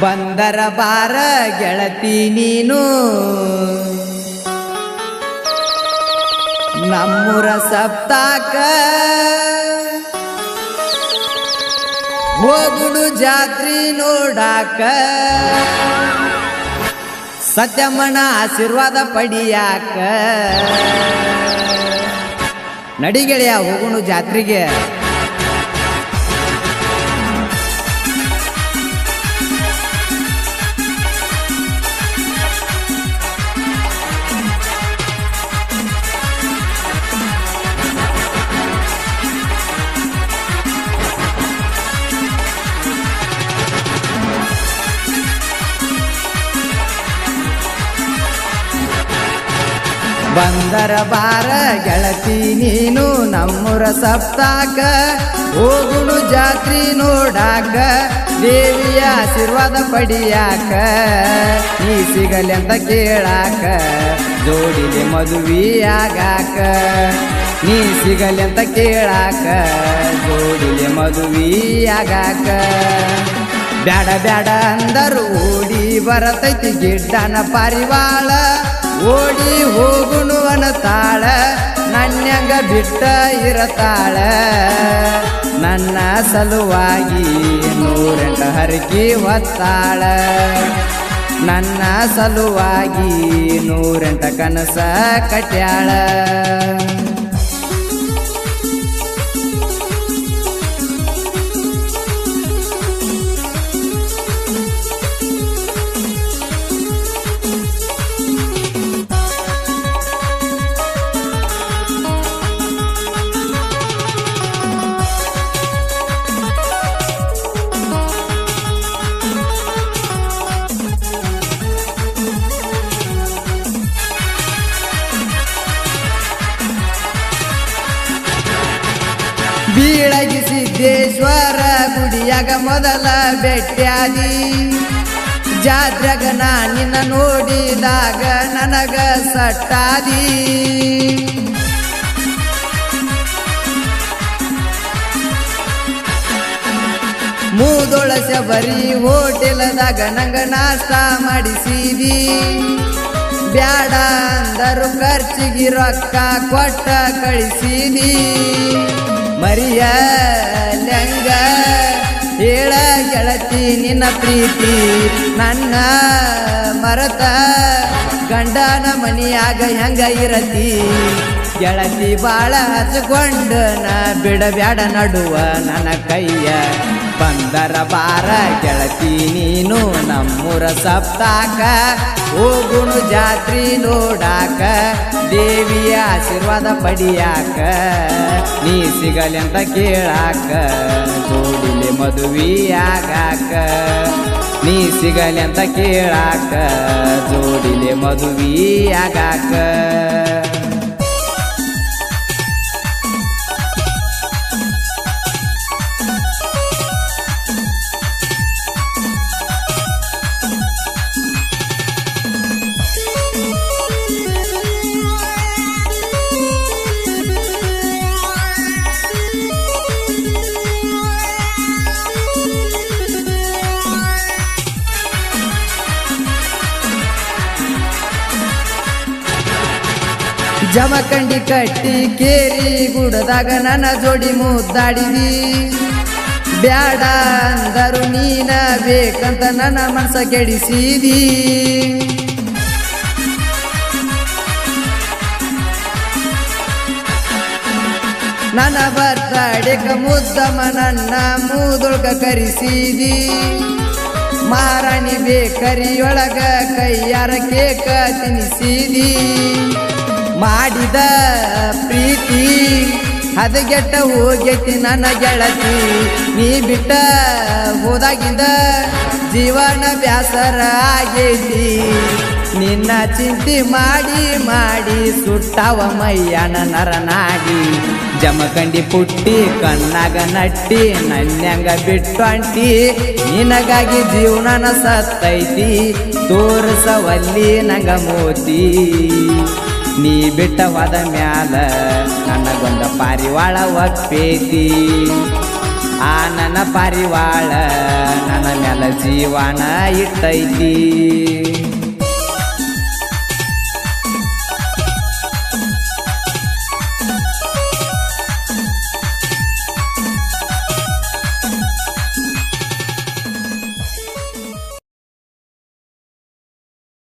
ಬಂದರ ಬಾರ ಗೆಳತಿ ನೀನು. ನಮ್ಮೂರ ಸಪ್ತಾಕ. ಹೋಗುಡು ಜಾತ್ರಿ ನೋಡಾಕ. ಸತ್ಯಮ್ಮನ ಆಶೀರ್ವಾದ ಪಡಿಯಾಕ. ನಡಿಗೆಳೆಯ ಹೋಗುಣು ಜಾತ್ರೆಗೆ. ಬಂದರ ಬಾರ ಗೆಳತಿ ನೀನು ನಮ್ಮೂರ ಸಪ್ತಾಕ. ಹೋಗುಳು ಜಾತ್ರಿ ನೋಡಾಕ, ದೇವಿಯ ಆಶೀರ್ವಾದ ಪಡಿಯಾಕ. ನೀ ಸಿಗಲಿ ಅಂತ ಕೇಳಾಕ ಜೋಡಿಗೆ ಮದುವೆಯಾಗಾಕ. ನೀ ಸಿಗಲಿ ಅಂತ ಕೇಳಾಕ ಜೋಡಿಗೆ ಮದುವೆಯಾಗಾಕ. ಬ್ಯಾಡ ಬ್ಯಾಡ ಅಂದರು, ಓಡಿ ಬರತೈತಿ ಗಿಡ್ಡನ ಪಾರಿವಾಳ. ಓಡಿ ಹೋಗುನುವನ ತಾಳ, ನನ್ಯಂಗ ಬಿಟ್ಟ ಇರತಾಳ. ನನ್ನ ಸಲುವಾಗಿ ನೂರೆಂಟ ಹರಕಿ ಒತ್ತಾಳ ನನ್ನ ಸಲುವಾಗಿ ನೂರೆಂಟ ಕನಸ ಕಟ್ಯಾಳ. ಬೀಳಗಿ ಸಿದ್ದೇಶ್ವರ ಗುಡಿಯಾಗ ಮೊದಲ ಭೇಟ್ಯಾದಿ. ಜಾತ್ರೆಗ ನಾ ನಿನ್ನ ನೋಡಿದಾಗ ನನಗ ಸಟ್ಟಾದಿ. ಮೂದೊಳ ಶಬರಿ ಹೋಟೆಲದಾಗ ನಂಗ ನಾಷ್ಟ ಮಾಡಿಸಿದಿ. ಬ್ಯಾಡ ಅಂದರು ಖರ್ಚಿಗೆ ರೊಕ್ಕ ಕೊಟ್ಟ ಕಳಿಸಿದಿ. ಮರಿಯ ಲಂಗ ಹೇಳ ಗೆಳತಿ ನಿನ್ನ ಪ್ರೀತಿ ನನ್ನ ಮರತ ಗಂಡನ ಮನಿಯಾಗ ಹೆಂಗ ಇರತಿ? ಗೆಳತಿ ಬಾಳ ಹಚ್ಕೊಂಡ ನಾ ಬಿಡಬ್ಯಾಡ ನಡುವ ನನ್ನ ಕೈಯ. ಬಂದರ ಬಾರ ಗೆಳತಿ ನೀನು ನಮ್ಮೂರ ಸಪ್ತಾಕ. ಹೋಗುಣು ಜಾತ್ರಿ ನೋಡಾಕ, ದೇವಿಯ ಆಶೀರ್ವಾದ ಪಡಿಯಾಕ. ನೀ ಸಿಗಲಿ ಅಂತ ಕೇಳಾಕ ಜೋಡಿಲಿ ಮದುವೆಯಾಗಾಕ. ನೀ ಸಿಗಲಿ ಅಂತ ಕೇಳಾಕ ಜೋಡಿಲಿ ಮದುವೆಯಾಗಾಕ. ಜಮಖಂಡಿ ಕಟ್ಟಿ ಕೇರಿ ಗುಡದಾಗ ನನ್ನ ಜೋಡಿ ಮುದ್ದಾಡಿದಿ. ಬ್ಯಾಡ ಅಂದರು ನೀನ ಬೇಕಂತ ನನ್ನ ಮನಸ ಕೆಡಿಸಿದಿ. ನನ್ನ ಬರ್ತಡೆಕ ಮುದ್ದಮ್ಮ ನನ್ನ ಮೂದೊಳಗ ಕರಿಸಿದಿ. ಮಾರಾಣಿ ಬೇಕರಿಯೊಳಗ ಕೈಯಾರ ಕೇಕ ತಿನ್ನಿಸಿದಿ ಮಾಡಿದ ಪ್ರೀತಿ, ಹದಗೆಟ್ಟ ಹೋಗೈತಿ ನನ್ನ ಗೆಳತಿ. ನೀ ಬಿಟ್ಟ ಹೋದಾಗಿಂದ ಜೀವನ ಬ್ಯಾಸರ ಆಗೈತಿ. ನಿನ್ನ ಚಿಂತೆ ಮಾಡಿ ಮಾಡಿ ಸುಟ್ಟವ ಮೈಯನ ನರನಾಗಿ. ಜಮಕಂಡಿ ಪುಟ್ಟಿ, ಕಣ್ಣಾಗ ನಟ್ಟಿ, ನನ್ಯಂಗ ಬಿಟ್ಟು ಅಂಟಿ. ನಿನಗಾಗಿ ಜೀವನನ ಸತ್ತೈತಿ, ತೋರಿಸವಲ್ಲಿ ನಂಗ ಮೋತಿ. ನೀ ಬಿಟ್ಟವಾದ ಮ್ಯಾಲ ನನಗೊಂದ ಪಾರಿವಾಳ ಒಪ್ಪೇತಿ ಆ ನನ್ನ ಪಾರಿವಾಳ ನನ್ನ ಮ್ಯಾಲ ಜೀವನ ಇಟ್ಟೈತಿ.